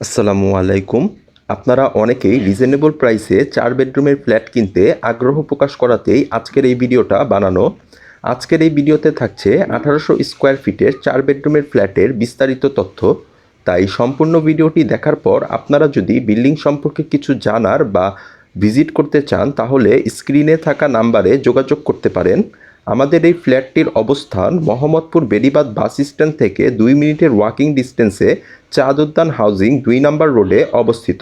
আসসালামু আলাইকুম। আপনারা অনেকেই রিজনেবল প্রাইসে চার বেডরুমের ফ্ল্যাট কিনতে আগ্রহ প্রকাশ করাতেই আজকের এই ভিডিওটা বানানো। আজকের এই ভিডিওতে থাকছে আঠারোশো স্কোয়ার ফিটের চার বেডরুমের ফ্ল্যাটের বিস্তারিত তথ্য। তাই সম্পূর্ণ ভিডিওটি দেখার পর আপনারা যদি বিল্ডিং সম্পর্কে কিছু জানার বা ভিজিট করতে চান, তাহলে স্ক্রিনে থাকা নাম্বারে যোগাযোগ করতে পারেন। আমাদের এই ফ্ল্যাটটির অবস্থান মোহাম্মদপুর বেরিবাদ বাস স্ট্যান্ড থেকে দুই মিনিটের ওয়াকিং ডিস্টেন্সে চাঁদ উদ্যান হাউজিং দুই নম্বর রোডে অবস্থিত।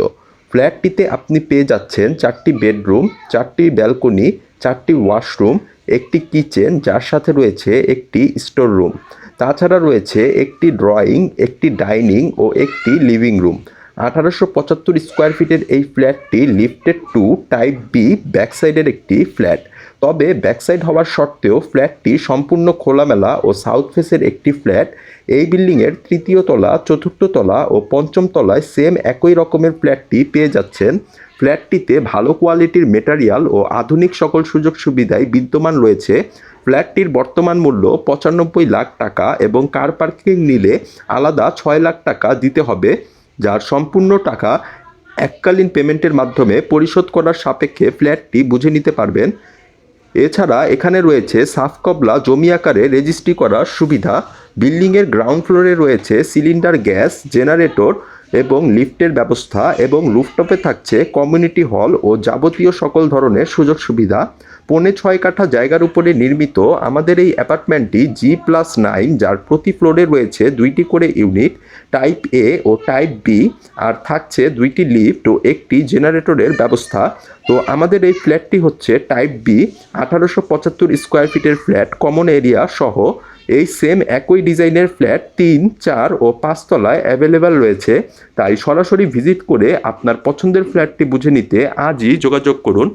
ফ্ল্যাটটিতে আপনি পেয়ে যাচ্ছেন চারটি বেডরুম চারটি ব্যালকনি চারটি ওয়াশরুম একটি কিচেন যার সাথে রয়েছে একটি স্টোর রুম তাছাড়া রয়েছে একটি ড্রয়িং একটি ডাইনিং ও একটি লিভিং রুম আঠারোশো পঁচাত্তর স্কোয়ার ফিটের এই ফ্ল্যাটটি লিফটেড টু টাইপ বি ব্যাকসাইডের একটি ফ্ল্যাট তবে ব্যাকসাইড হওয়ার সত্ত্বেও ফ্ল্যাটটি সম্পূর্ণ খোলামেলা ও সাউথ ফেসের একটি ফ্ল্যাট। এই বিল্ডিংয়ের তৃতীয় তলা, চতুর্থ তলা ও পঞ্চম তলায় সেম একই রকমের ফ্ল্যাটটি পেয়ে যাচ্ছেন। ফ্ল্যাটটিতে ভালো কোয়ালিটির মেটারিয়াল ও আধুনিক সকল সুযোগ সুবিধাই বিদ্যমান রয়েছে। ফ্ল্যাটটির বর্তমান মূল্য পঁচানব্বই লাখ টাকা এবং কার পার্কিং নিলে আলাদা ছয় লাখ টাকা দিতে হবে, যার সম্পূর্ণ টাকা এককালীন পেমেন্টের মাধ্যমে পরিশোধ করার সাপেক্ষে ফ্ল্যাটটি বুঝে নিতে পারবেন। এছাড়া এখানে রয়েছে সাফ কবলা জমি আকারে রেজিস্ট্রি করার সুবিধা, বিল্ডিংয়ের গ্রাউন্ড ফ্লোরে রয়েছে সিলিন্ডার গ্যাস, জেনারেটর এবং লিফটের ব্যবস্থা এবং লুফটপে থাকছে কমিউনিটি হল ও যাবতীয় সকল ধরনের সুযোগ সুবিধা। পৌনে ছয় কাঠা জায়গার উপরে নির্মিত আমাদের এই অ্যাপার্টমেন্টটি জি প্লাস নাইন যার প্রতি ফ্লোরে রয়েছে দুইটি করে ইউনিট টাইপ এ ও টাইপ বি আর থাকছে দুইটি লিফট ও একটি জেনারেটরের ব্যবস্থা। তো আমাদের এই ফ্ল্যাটটি হচ্ছে টাইপ বি আঠারোশো পঁচাত্তর স্কোয়ার ফিটের ফ্ল্যাট কমন এরিয়া সহ। এই সেম একই ডিজাইনের ফ্ল্যাট তিন, চার ও পাঁচতলায় অ্যাভেলেবেল রয়েছে। তাই সরাসরি ভিজিট করে আপনার পছন্দের ফ্ল্যাটটি বুঝে নিতে আজই যোগাযোগ করুন।